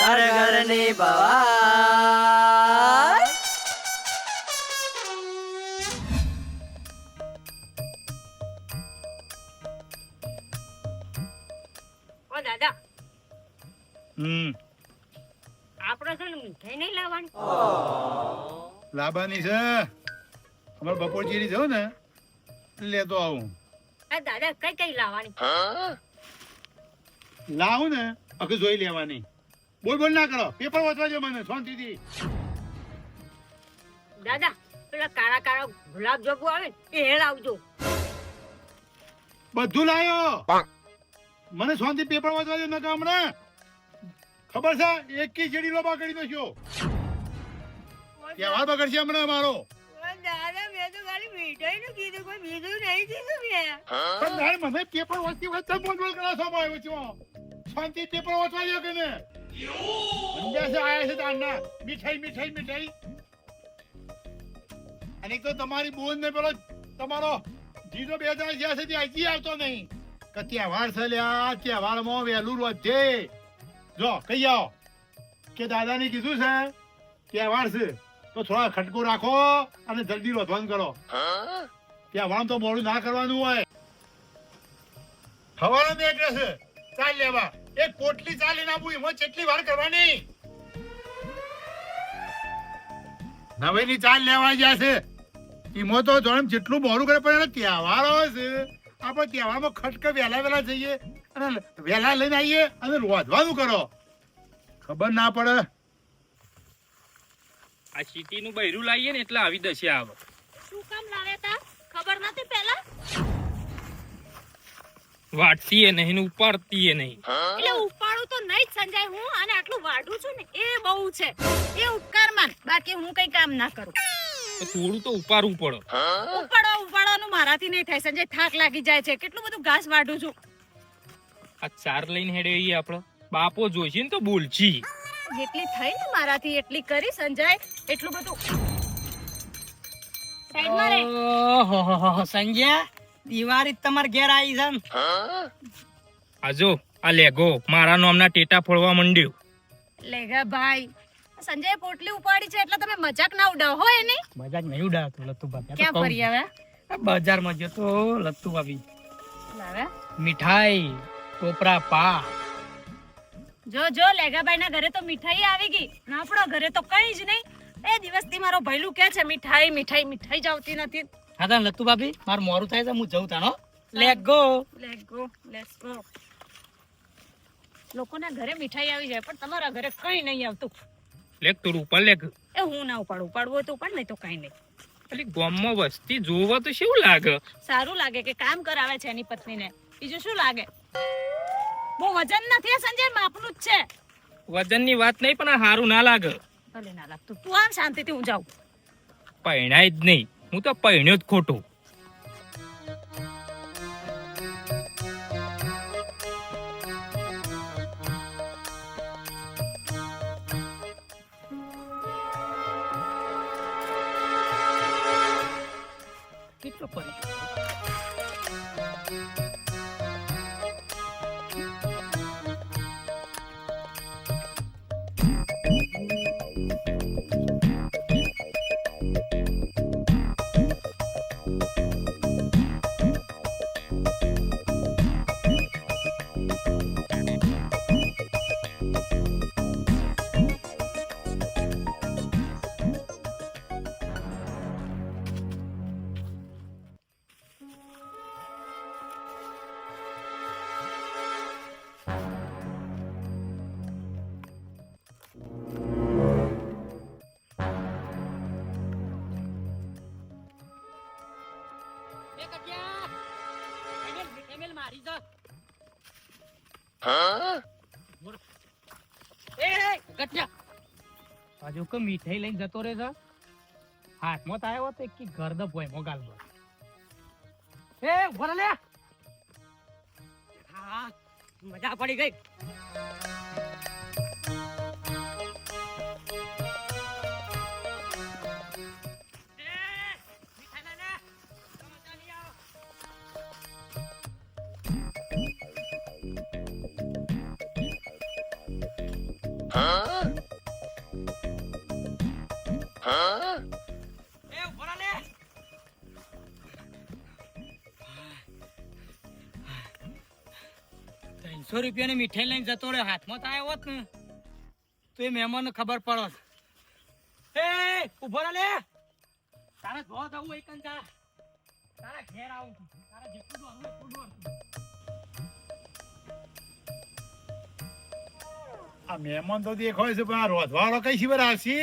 ઘર ઘરની ભવાઈ. ઓ દાદા. હમ. આપણે છે ને મીઠાઈ નહીં લાવવાની? લાબાની છે. અમારે બપોર ચીરી ને લેતો આવું. આ દાદા કઈ કઈ લાવવાની? લાવું ને અગે જોઈ લેવાની. બોલ બોલ ના કરો. પેપર વાંચવા દે મને શાંતિથી. દાદા પેલા કાળા કાળા ગુલાબ જાંબુ આવે એ એ આવજો. બધું લાયો. મને શાંતિ પેપર વાંચવા દે નકા હમણાં. ખબર છે એક કી લોબા કરી દો છો તહેવાર બગડશે હમણાં મારો. ઓ દાદા મેં તો ખાલી મીઠાઈ નું કીધું કોઈ બીજું નહીં કીધું મેં. પણ મને પેપર વાંચતી વાંચતા બોલ બોલ કરો છો ભાઈ વચ્ચે શાંતિ પેપર વાંચવા દો કે ને? અંદાજે આવ્યા છે તારના મીઠાઈ મીઠાઈ મીઠાઈ. અને તો તમારી બોન ને પેલો તમારો જીજો બે ત્રણ જ્યાં છે હજી આવતો નહીં. કે તહેવાર છે લ્યા તહેવારમાં વહેલું રોજે જો, કહી આવો. કે દાદાને કીધું છે તહેવાર છે. તો થોડા ખટકો રાખો અને જલ્દી રોધવાનું કરો. તહેવાર તો મોડું ના કરવાનું હોય. હવાનો બે એડ્રેસ ચાલ લેવા. એક કોટલી ચાલી આપું એમાં કેટલી વાર કરવાની? નવેની ચાલ લેવા ગયા છે. એમાં તો જોડે જેટલું મોડું કરે પણ એને તહેવાર આવે છે. આપણે તહેવારમાં ખટકે વહેલા વહેલા જઈએ અને વહેલા લઈને આવીએ અને રોધવાનું કરો. ખબર ના પડે. આ સિટીનું બૈરું લાવીએ ને એટલે આવી દશે આવે શું કામ લાવ્યા તા? ખબર નથી પેલા વાટતીએ નહીં ને ઉપાડતીએ નહીં. એટલે ઉપાડું તો નહીં જ સંજય હું અને આટલું વાડું છું ને એ બહુ છે. એ ઉપકાર માન બાકી હું કઈ કામ ના કરું. થોડું તો ઉપાડવું પડે. ઉપાડો ઉપાડવાનું મારાથી નહીં થાય. સંજય થાક લાગી જાય છે. કેટલું બધું ઘાસ વાઢું છું. આ ચાર લઈને હેડે એ આપણો. બાપો જોઈશે ને તો બોલજી. જેટલી થઈ ને મારાથી એટલી કરી સંજય. એટલું બધું. સાઈડમાં રે. ઓહોહોહો, સંજ્યા. દિવાળી તમાર ઘેર આવી છે આજો આ જો લેગો મારા નામના ટેટા ફોડવા માંડ્યો. લેગા ભાઈ સંજય પોટલી ઉપાડી છે એટલે તમે મજાક ના ઉડાવો હો એની. મજાક નહીં ઉડાવતો લત્તુ ભાભી ક્યાં ફરી આવ્યા? બજારમાં ગયો તો લત્તુ ભાભી. લાવે મીઠાઈ ટોપરા પા જો જો લેગાભાઈ ના ઘરે તો મીઠાઈ આવી ગઈ. ના આપણો ઘરે તો કઈ જ નહીં. એ દિવસથી મારો ભૈલું કે છે મીઠાઈ મીઠાઈ મીઠાઈ જ આવતી નથી. હા તા લત્તુ ભાભી મારું મોરું થાય છે હું જઉં તાનો let go let go let's go લોકોના ઘરે મીઠાઈ આવી જાય પણ તમારા ઘરે કઈ નહીં આવતું. લેક તું ઉપર લેગ એ હું ના ઉપાડું ઉપાડવું હોય તો ઉપાડ નહીં તો કઈ નહીં. ખાલી ગામમાં વસ્તી જોવા તો શું લાગે? સારું લાગે કે કામ કરાવે છે એની પત્નીને. બીજું શું લાગે? બહુ વજન નથી સંજય માપનું જ છે. વજનની વાત નહીં પણ આ હારું ના લાગે. ભલે ના લાગતું. તું આમ શાંતિથી હું જાઉં. પૈણાય જ નહીં. હું તો પહેણ્યો જ ખોટું. કેટલો એ મારી જા એ એ, કટિયા હજુ કે મીઠાઈ લઈને જતો રહે છે? હાથમાં તો આવ્યો તો કે ગરદ ભોય મોગાલ એ વરલે લે હા મજા પડી ગઈ. એ ઊભો રહો લે. ત્રણસો રૂપિયાની મીઠાઈ લઈને જતો રહ્યો. હાથમાં તો આવ્યો હોત ને, તો એ મહેમાનને ખબર પડત એ, ઊભો લે. તારે જો જવું એક જા તારા ઘેર આવું તારા જેટલું દોડવું એટલું આ મહેમાન તો દેખાય છે, પણ આ રોધવાળો કઈ શિવર આવશે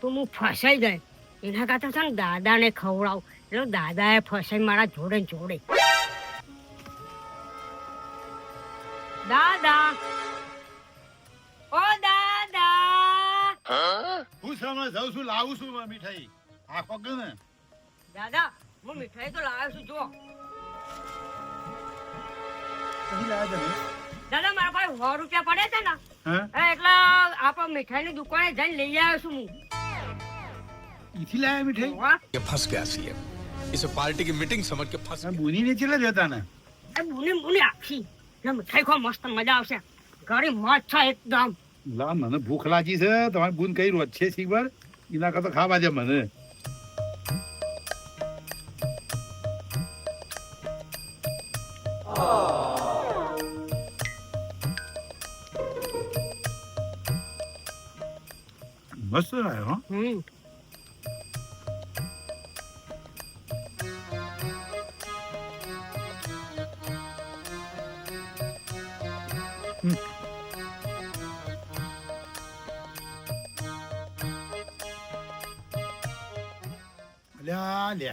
તો હું ફસાઈ જાય એના કરતા છે ને દાદાને ખવડાવું. એટલે દાદાએ ફસાઈ મારા જોડે જોડે. દાદા. ઓ દાદા. હું સામે જાઉં છું લાવું છું મીઠાઈ. આ પગ ને. દાદા હું મીઠાઈ તો લાવ્યો છું જો દાદા મારા પાસે સો રૂપિયા પડે છે ને. એટલે આપણે મીઠાઈની દુકાને જઈને લઈ આવ્યો છું હું. ઈથી લાયા મીઠાઈ વાહ, ये फंस गया सीएम इसे पार्टी की मीटिंग समझ के फंस આ બુની ને ચેલા જતા ને એ બુની બુની આખી એટલે મીઠાઈ ખો મસ્ત મજા આવશે ઘરે મસ્ત છે એકદમ લા મને ભૂખ લાગી છે તમારી બુન કઈ રોજ છે શીખબર એના કરતા ખાવા દે મને મસ્ત લાયો હો હમ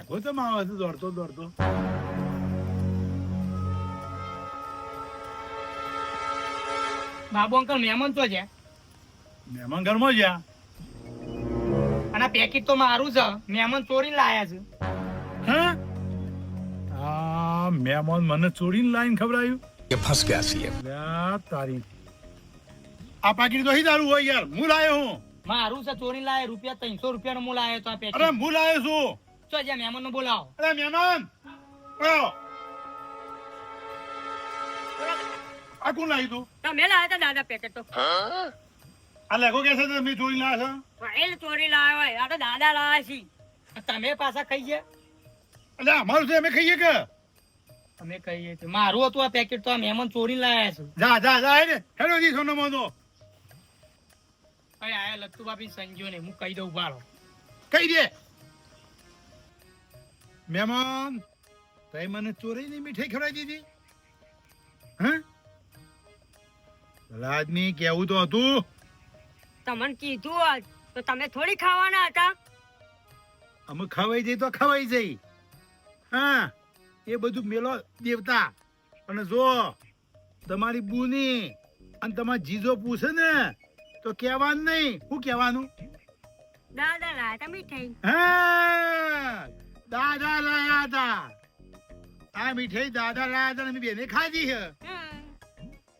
ભાગો તો માવો હતો દોડતો દોડતો. બાબુ અંકલ મહેમાન તો છે. મહેમાન ઘરમાં જ્યાં અને પેકેટ તો મારું છે. મહેમાન ચોરી લાયા છે. હા? મહેમાન મને ચોરીને લાઈન ખબરાયું કે ફસ ગયા છીએ. તારી. આ પાકીટ તો હી તારું હોય યાર. હું લાયો હું. મારું છે ચોરી લાયા. રૂપિયા ત્રણસો રૂપિયા નું હું લાયો તો આ પેકેટ અરે હું લાયો છું. ચો જ્યાં મહેમાનને બોલાવો. અરે મહેમાન. આ કોણ લાવી તું? તમે લાવ્યા હતા દાદા પેકેટ તો. આ લેખો કે છે તમે ચોરી લાવ્યા છો? એ ચોરી લાવ્યા હોય. આ તો દાદા લાવ્યા છે. તમે પાછા ખાઈ ગયા? અલ્યા અમારું છે અમે ખાઈએ કે? અમે કહીએ છીએ. મારું હતું આ પેકેટ તો આ મહેમાન ચોરીને લાવ્યા છે. જા જા જા હેડે હેડો જી સોનો મોદો અરે આયા લત્તુ બાપી સંજ્યો ને હું કહી દઉં બાળો કહી દે. મહેમાન તઈ મને ચોરીની મીઠાઈ ખવડાવી દીધી? હા? ભલા આદમી કેવું તો હતું? તમને કીધું આજ તો તમે થોડી ખાવાના હતા. અમે ખવાઈ જઈ તો ખવાઈ જઈ. હા એ બધું મેલો દેવતા. અને જો તમારી બુની અને તમારા જીજો પૂછે ને તો કહેવાનું નહીં. શું કહેવાનું? દાદા લાવ્યા મીઠાઈ. હા. દાદા લાયા હતા આ મીઠાઈ દાદા લાયા હતા ને બેને ખાધી છે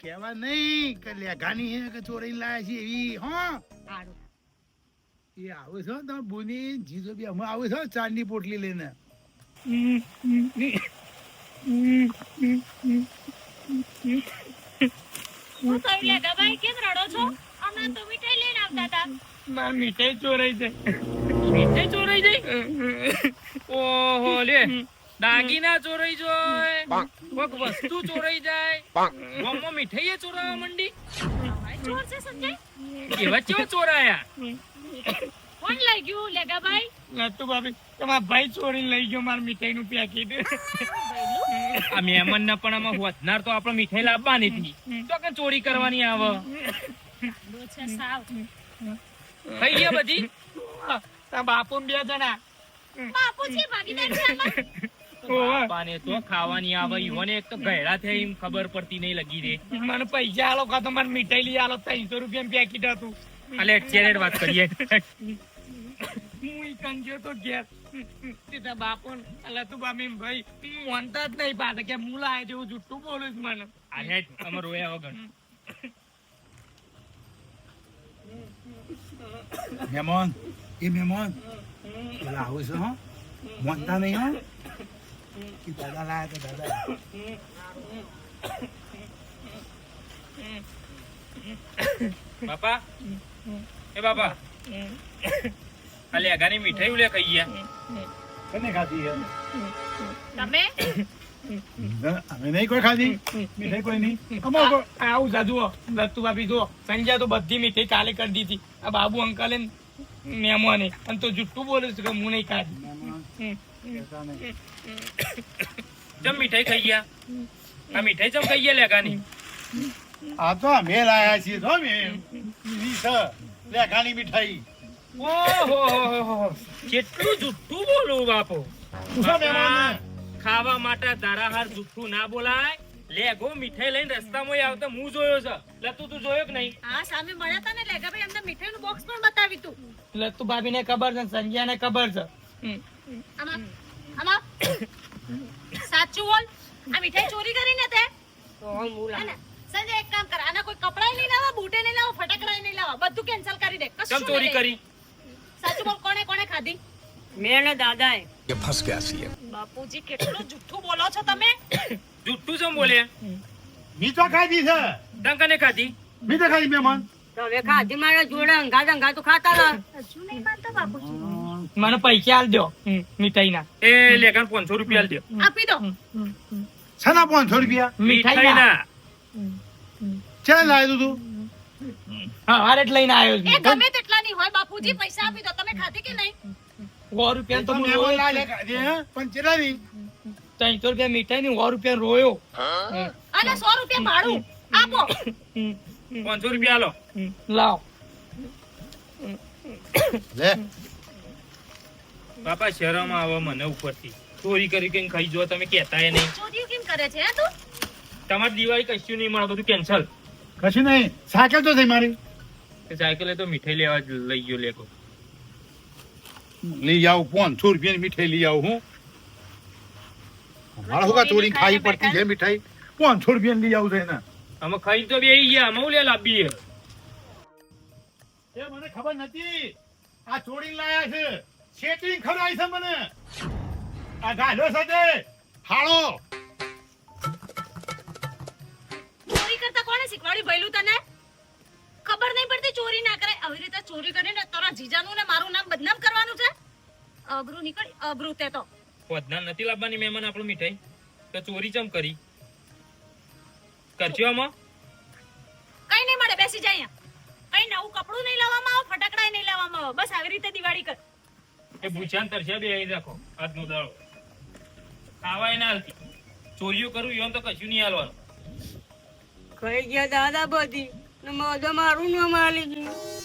કેવા નહીં કે લેઘાની હે કે ચોરી લાયા છે એવી હો. એ આવે છે તમે બુની જીજો બી અમે આવે છે ચાંદની પોટલી લઈને. શું થયું લે ગભાઈ કેમ રડો છો? અમે તો મીઠાઈ લઈને આવતા હતા. માર મીઠાઈ ચોરાઈ જાય. મીઠાઈ ચોરાઈ જાય ઓહો લે. દાગીના ચોરાઈ જાય. કોક વસ્તુ ચોરાઈ જાય. મમ્મો મીઠાઈએ ચોરાવા મંડી. ચોર છે સંજય? એવા કેવા ચોરાયા. કોણ લઈ ગયું લેગા ભાઈ? લત્તુ ભાભી તમારા ભાઈ ચોરીને લઈ ગયો માર મીઠાઈનું પેકેટ. આ મહેમાન ના પણ આમાં વધનાર તો આપણે મીઠાઈ લાવવાની હતી તો કે ચોરી કરવાની આવે. થઈ ગયા બધી? તા બાપુ બે જણા. બાપુજી ભાગીદાર છે બાપાને તો ખાવાની આવે ઈવોને એક તો ગયડા થયા એમ ખબર પડતી નહીં લગી રે. મને પૈસા આલો કાં તો મને મીઠાઈ લઈ આલો ત્રણસો રૂપિયા પેકેટ હતું. અલે ચેરેડ વાત કરીએ. હું ઈ તો ઘેર. સીધા બાપો અલા તું બામી ભાઈ મોનતા જ નહીં પાછા કે મુલા આય જેવું જુઠ્ઠું બોલું છું મને. અરે અમે રોયા વગર મહેમાન એ મહેમાન પેલા આવું છે હો મોનતા નહીં હો કે દાદા લાયા તો દાદા બાપા. એ બાપા. આ લેગાની મીઠાઈ ઉલે કઈ ગયા? કને ખાધી છે? તમે? અમે નહીં કોઈ ખાધી. મીઠાઈ કોઈ નહીં. અમાર આવું સાધુ દત્તુ બાપી જો સંજ્યા તો બધી મીઠાઈ કાલે કરી દીધી. આ બાબુ અંકલે મહેમાને અને તો જુઠ્ઠું બોલે છે કે હું નહીં ખાધી મહેમાન ચમ મીઠાઈ ખાઈ ગયા? આ મીઠાઈ ચમ ખાઈ ગયા લેગાની આ તો અમે લાયા છીએ તો અમે. ઈ લેખાની મીઠાઈ. ઓહો. કેટલું જુઠ્ઠું બોલું બાપો. ખાવા માટે ધારાહાર જુઠ્ઠું ના બોલાય. લેગો મીઠાઈ લઈને રસ્તામાં આવતા હું જોયો છે. લે તું તું જોયો કે નહીં? હા સામે મળ્યા હતા ને લેગા ભાઈ અમને મીઠાઈ નું બોક્સ પણ બતાવી તું. લે તું ભાભી ને ખબર છે સંજ્યા ને ખબર છે. સાચું બોલ. આ મીઠાઈ ચોરી કરીને તે. સંજય એક કામ કર આના કોઈ કપડા નહીં લાવવા બૂટે નહીં લાવવા ફટાકડા નહીં લાવવા બધું કેન્સલ કરી દે. કશું ચોરી કરી? સાચું બોલ કોણે કોણે ખાધી? મેં ને દાદાએ. ફસ ગયા છીએ. બાપુજી કેટલું જુઠ્ઠું બોલો છો તમે. જુઠ્ઠું શું બોલે? મી તો ખાધી છે. ડંકાને ખાધી? મી તો ખાધી મહેમાન. હવે ખાધી મારા જોડે અંગા અંગા તો ખાતા હતા શું નહીં માનતા બાપુ મને પૈસા આલ દો મીઠાઈ ના. એ લેગાન પાંચસો રૂપિયા આલ દો આપી દો. શાના પાંચસો રૂપિયા? મીઠાઈ ના. ના ચાલ લાવ્યું તું હા હારે જ લઈને આવ્યો એ ગમે તેટલા નહીં હોય બાપુજી પૈસા આપી દો. તમે ખાધી કે નહીં? સો રૂપિયા તો તો પણ ચેટલાની? ત્રણસો રૂપિયા મીઠાઈ ની સો રૂપિયા રોયો. અને સો રૂપિયા ભાડું. આપો. પાંચસો રૂપિયા લો લાવ. લે. બાપા શરમ આવે મને ઉપરથી. ચોરી કરી કઈ ખાઈ જો તમે કહેતાય નહીં. ચોરી કેમ કરે છે હે તું? તમારી દિવાળી કશું નહીં મળે બધું કેન્સલ કશું નહીં. સાયકલ તો થઈ મારી. સાયકલે તો મીઠાઈ લેવા જ લઈ ગયો લેકો લઈ આવું પાંચસો રૂપિયાની મીઠાઈ લઈ આવું હું. મારા હોગા ચોરી ખાઈ પડતી છે મીઠાઈ. કોણ છોડ બેન લઈ આવું છે એને. અમે ખાઈ તો બે ગયા અમે લે લાવી એ મને ખબર નથી. આ ચોરી લાયા છે. શેટિંગ ખરાઈ છે મને. આ ગાલો સાથે. હાળો. ચોરી કરતા કોણે શીખવાડી ભઈલું તને? ખબર નહીં પડતી ચોરી ના કરે આવી રીતે ચોરી કરીને તારા જીજાનું ને મારું નામ બદનામ કરવાનું છે? અબરું નીકળ અબરું તે તો. વધના નથી લાવવાની મહેમાન આપણું મીઠાઈ. તો ચોરી ચમ કરી? કરજો આમાં. કઈ નહીં મળે બેસી જાય કઈ નવું કપડું નહીં લાવવામાં આવે ફટાકડા નહીં લાવવામાં આવે. બસ આવી રીતે દિવાળી કર. એ ભૂચાન તરસ્યા બે અહીં રાખો. આજનો દાડો. ખાવાય ના હાલતી. ચોરીઓ કરું એવું તો કશું નહીં હાલવાનું. કઈ ગયા દાદા બધી. મજા મારું ન માલી ગયું.